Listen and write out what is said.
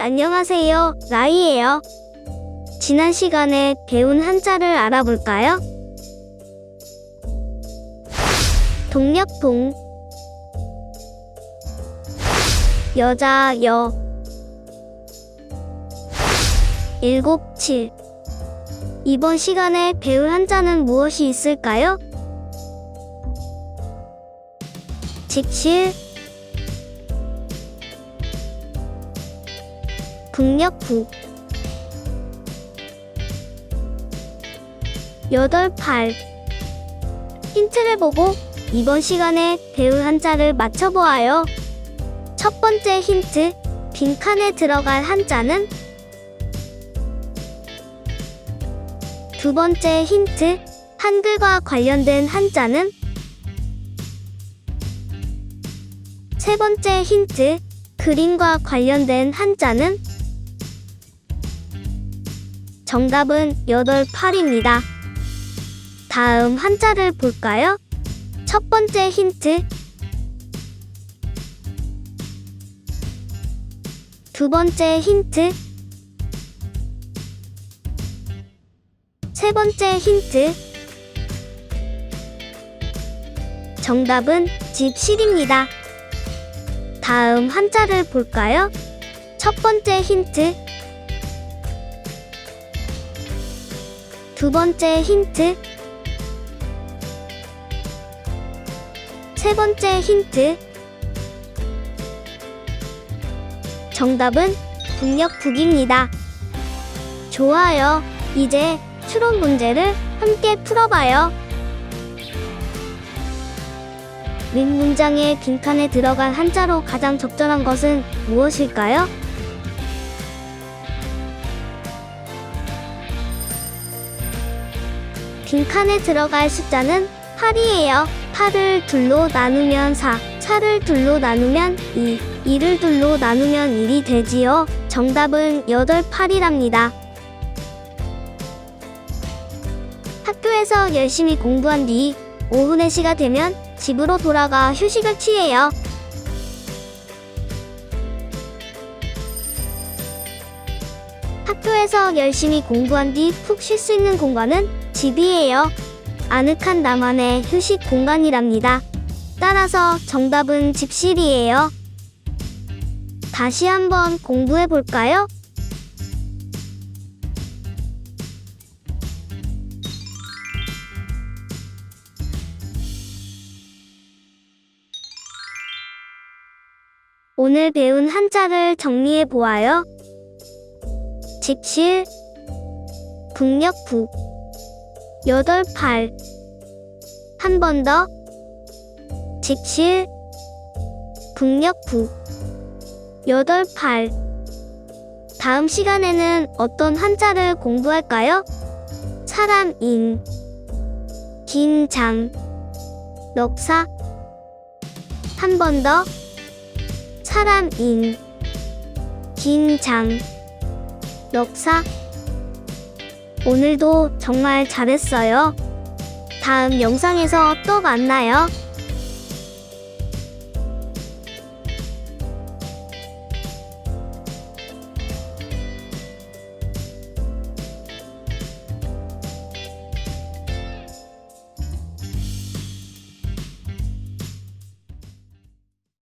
안녕하세요. 라이예요. 지난 시간에 배운 한자를 알아볼까요? 동력동 여자 여 일곱 칠 이번 시간에 배울 한자는 무엇이 있을까요? 직실 북녘북 여덟 팔. 힌트를 보고 이번 시간에 배울 한자를 맞춰보아요. 첫 번째 힌트 빈칸에 들어갈 한자는? 두 번째 힌트 한글과 관련된 한자는? 세 번째 힌트 그림과 관련된 한자는 정답은 8, 8입니다. 다음 한자를 볼까요? 첫 번째 힌트. 두 번째 힌트. 세 번째 힌트. 정답은 집실입니다. 다음 한자를 볼까요? 첫 번째 힌트. 두 번째 힌트. 세 번째 힌트. 정답은 북녘북입니다. 좋아요. 이제 추론 문제를 함께 풀어봐요. 윗 문장의 빈칸에 들어간 한자로 가장 적절한 것은 무엇일까요? 빈칸에 들어갈 숫자는 8이에요. 8을 둘로 나누면 4, 4를 둘로 나누면 2, 2를 둘로 나누면 1이 되지요. 정답은 8, 8이랍니다. 학교에서 열심히 공부한 뒤 오후 4시가 되면 집으로 돌아가 휴식을 취해요. 학교에서 열심히 공부한 뒤 푹 쉴 수 있는 공간은 집이에요. 아늑한 나만의 휴식 공간이랍니다. 따라서 정답은 집실이에요. 다시 한번 공부해 볼까요? 오늘 배운 한자를 정리해 보아요. 직실, 북녘북, 여덟 팔, 한 번 더, 직실, 북녘북, 여덟 팔. 다음 시간에는 어떤 한자를 공부할까요? 사람 인, 긴장, 넉사, 한 번 더, 사람 인, 긴장, 넉사. 오늘도 정말 잘했어요. 다음 영상에서 또 만나요.